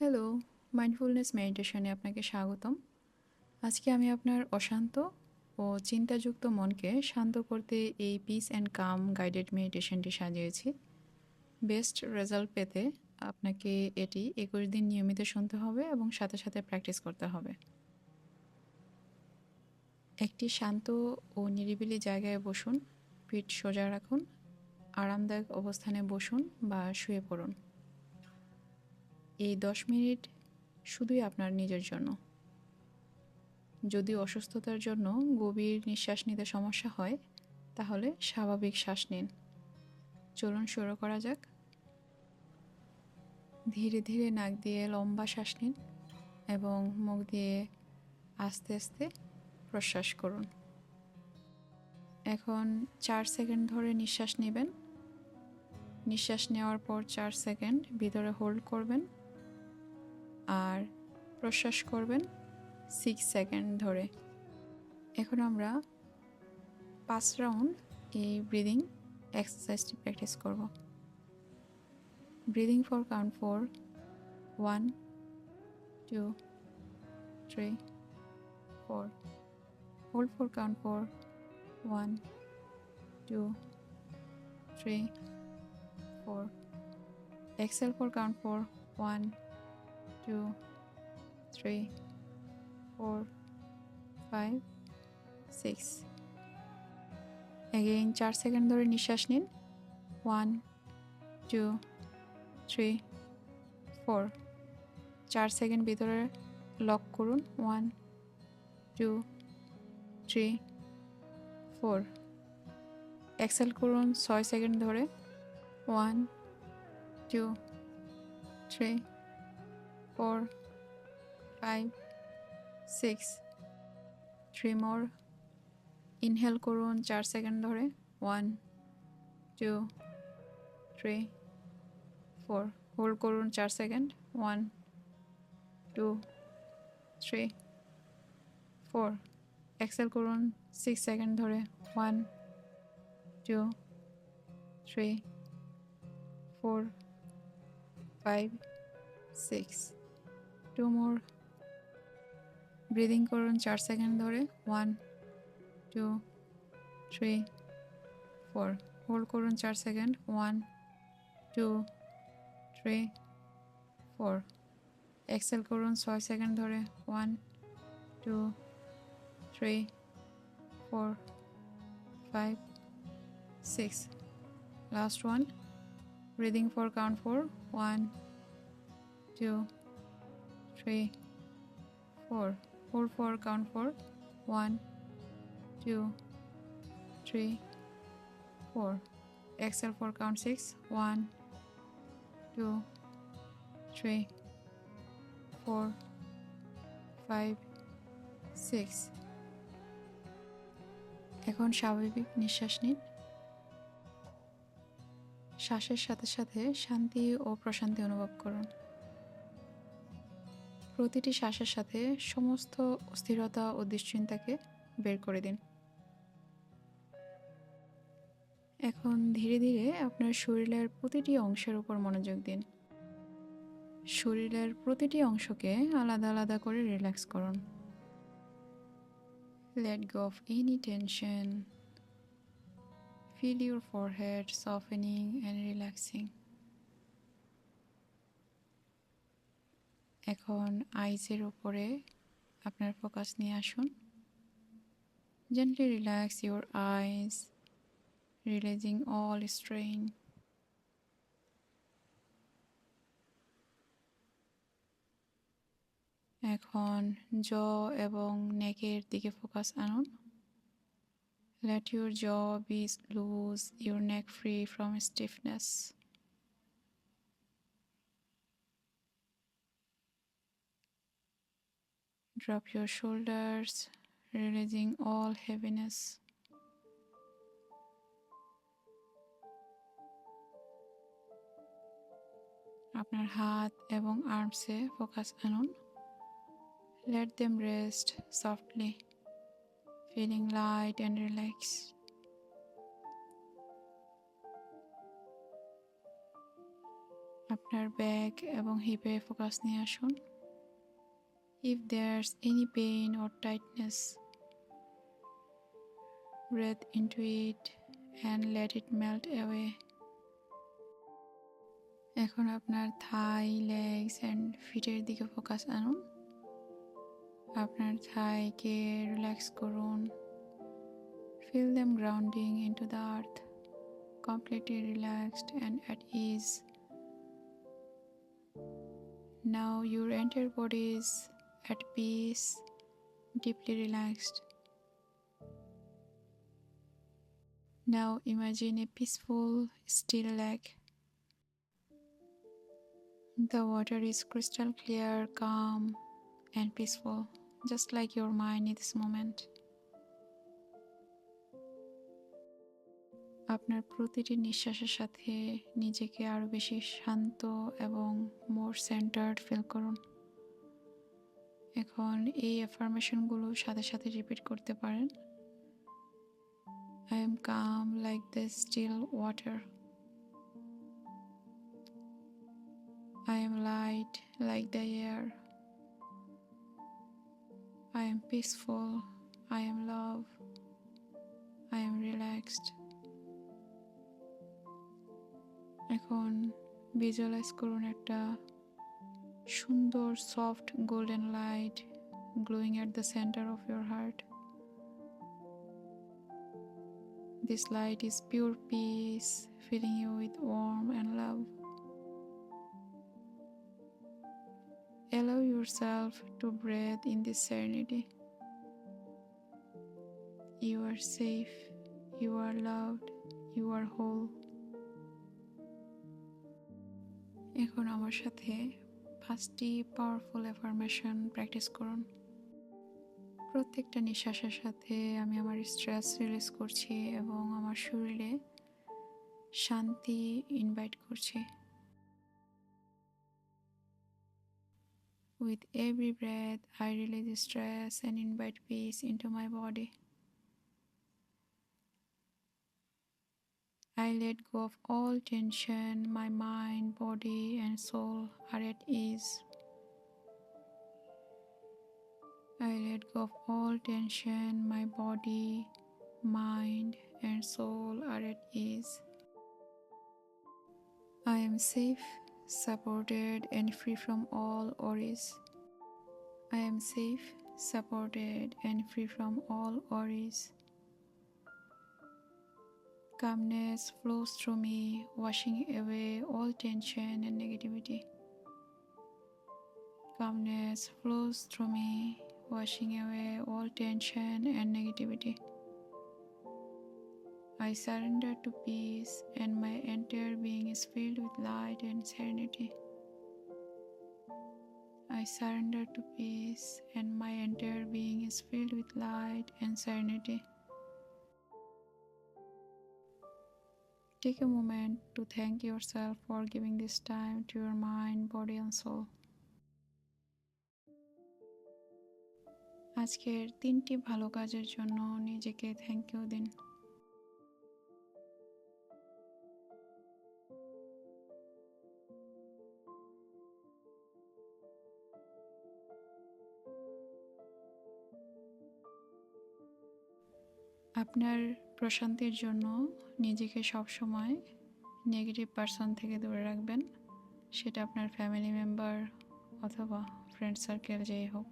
Hello mindfulness মেডিটেশনে আপনাকে স্বাগতম। আজকে আমি আপনার অশান্ত ও চিন্তাযুক্ত মনকে শান্ত করতে এই পিস অ্যান্ড কাম গাইডেড মেডিটেশনটি সাজিয়েছি। বেস্ট রেজাল্ট পেতে আপনাকে এটি একুশ দিন নিয়মিত শুনতে হবে এবং সাথে সাথে প্র্যাকটিস করতে হবে। একটি শান্ত ও নিরিবিলি জায়গায় বসুন, পিঠ সোজা রাখুন, আরামদায়ক অবস্থানে বসুন বা শুয়ে পড়ুন। এই দশ মিনিট শুধুই আপনার নিজের জন্য। যদি অসুস্থতার জন্য গভীর নিঃশ্বাস নিতে সমস্যা হয়, তাহলে স্বাভাবিক শ্বাস নিন। চলুন শুরু করা যাক। ধীরে ধীরে নাক দিয়ে লম্বা শ্বাস নিন এবং মুখ দিয়ে আস্তে আস্তে প্রশ্বাস করুন। এখন চার সেকেন্ড ধরে নিঃশ্বাস নেবেন। নিঃশ্বাস নেওয়ার পর চার সেকেন্ড ভিতরে হোল্ড করবেন। আর প্রশ্বাস করবেন সিক্স সেকেন্ড ধরে। এখন আমরা পাঁচ রাউন্ড এই ব্রিদিং এক্সারসাইজটি প্র্যাকটিস করব। Breathing for count four one two three four hold for count four one two three four exhale for count four one two, three, four, five, six. Again, চার second ধরে নিঃশ্বাস নিন। One two three four চার second ভিতরে lock করুন। One two three four exhale করুন ছয় second ধরে। One two three four, five, six. Three more inhale করুন চার সেকেন্ড ধরে। One two three four hold করুন চার second one two three four exhale করুন সিক্স সেকেন্ড ধরে। One two three four five six two more breathing করুন চার second ধরে। One two three four hold করুন চার second one two three four exhale করুন ছয় সেকেন্ড ধরে। One two three four five six last one breathing for count four one two, three, four. Hold for count four. One, two, three, four. Exhale for count six. One, two, three, four, five, six. এখন স্বাভাবিক নিঃশ্বাস নিন শ্বাসের সাথে সাথে শান্তি ও প্রশান্তি অনুভব করুন প্রতিটি শ্বাসের সাথে সমস্ত অস্থিরতা ও দুশ্চিন্তাকে বের করে দিন। এখন ধীরে ধীরে আপনার শরীরের প্রতিটি অংশের উপর মনোযোগ দিন। শরীরের প্রতিটি অংশকে আলাদা আলাদা করে রিল্যাক্স করুন। Let go of any tension feel your forehead softening and relaxing এখন আইজের উপরে আপনার ফোকাস নিয়ে আসুন। Gently relax your eyes releasing all strain এখন জ এবং নেকের দিকে ফোকাস আনুন। Let your jaw be loose your neck free from stiffness Drop your shoulders, releasing all heaviness. আপনার হাত এবং আর্মসে ফোকাস আনুন। Let them rest softly feeling light and relax আপনার ব্যাক এবং হিপে ফোকাস নিয়ে আসুন। If there's any pain or tightness breathe into it and let it melt away. এখন আপনার থাই লেগস অ্যান্ড ফিটের দিকে ফোকাস আনুন। আপনার থাইকে রিল্যাক্স করুন। Feel them grounding into the earth relaxed and at ease. Now your entire body is at peace, deeply relaxed. Now imagine a peaceful, still lake. The water is crystal clear, calm, and peaceful, just like your mind in this moment. আপনার প্রতিটি নিঃশ্বাসের সাথে নিজেকে আরও বেশি শান্ত এবং মোর centred feel করুন এখন এই অ্যাফার্মেশনগুলো সাথে সাথে রিপিট করতে পারেন। I am calm like the still water I am light like the air I am peaceful I am love I am relaxed এখন ভিজুয়ালাইজ করুন একটা সুন্দর soft golden light glowing at the centre of your heart This light is pure peace, filling you with warmth and love. Allow yourself to breathe in this serenity. You are safe, you are loved, you are whole. এখন আমার সাথে পাঁচটি powerful affirmation practice করুন। প্রত্যেকটা নিঃশ্বাসের সাথে আমি আমার স্ট্রেস রিলিজ করছি এবং আমার শরীরে শান্তি ইনভাইট করছি। With every breath I release stress and invite peace into my body I let go of all tension my mind body and soul are at ease. I let go of all tension, my body, mind, and soul are at ease. I am safe, supported, and free from all worries. I am safe, supported, and free from all worries. Calmness flows through me, washing away all tension and negativity. Calmness flows through me, washing away all tension and negativity. I surrender to peace, and my entire being is filled with light and serenity. I surrender to peace, and my entire being is filled with light and serenity. Take a moment to thank yourself for giving this time to your mind, body, and soul. আজকের তিনটি ভালো কাজের জন্য নিজেকে thank you দিন আপনার প্রশান্তির জন্য নিজেকে সবসময় নেগেটিভ পার্সন থেকে দূরে রাখবেন। সেটা আপনার ফ্যামিলি মেম্বার অথবা ফ্রেন্ড সার্কেল যেই হোক।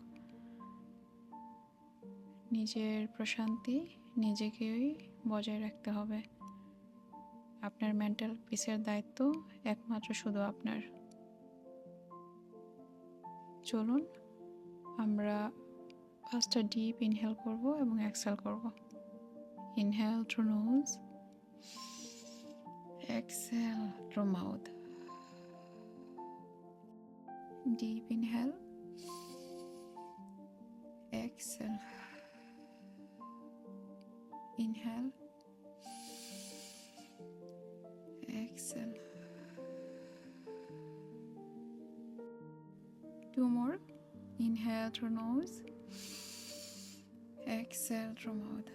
নিজের প্রশান্তি নিজেকেই বজায় রাখতে হবে। আপনার মেন্টাল পিসের দায়িত্ব একমাত্র শুধু আপনার। চলুন, আমরা পাঁচটা ডিপ ইনহেল করব এবং এক্সেল করব। Inhale through nose, exhale through mouth. Deep inhale, exhale, inhale, exhale. Two more. Inhale through nose, exhale through mouth.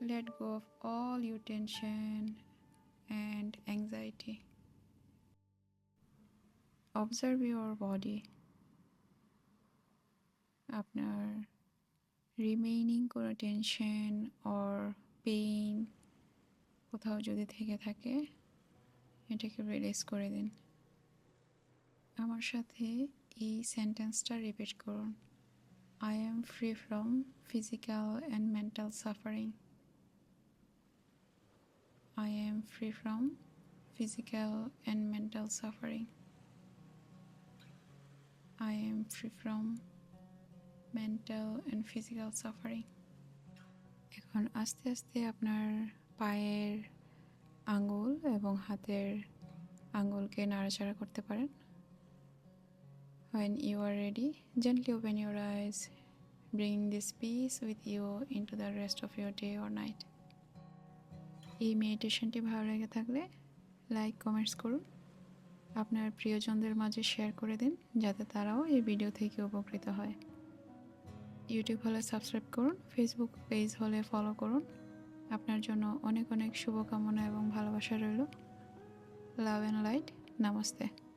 Let go of all your tension and anxiety. Observe your body. আপনার remaining কোনো tension or pain কোথাও যদি থেকে থাকে, এটাকে release করে দিন আমার সাথে এই সেন্টেন্সটা রিপিট করুন I am free from physical and mental suffering I am free from physical and mental suffering. I am free from mental and physical suffering. এখন আস্তে আস্তে আপনার পায়ের আঙ্গুল এবং হাতের আঙ্গুলকে নাড়াচাড়া করতে পারেন when you are ready gently open your eyes bring this peace with you into the rest of your day or night এই মেডিটেশনটি ভালো লেগে থাকলে লাইক কমেন্টস করুন। আপনার প্রিয়জনদের মাঝে শেয়ার করে দিন, যাতে তারাও এই ভিডিও থেকে উপকৃত হয়। ইউটিউব হলে সাবস্ক্রাইব করুন ফেসবুক পেজ হলে ফলো করুন। আপনার জন্য অনেক অনেক শুভকামনা এবং ভালোবাসা রইল। Love and light namaste.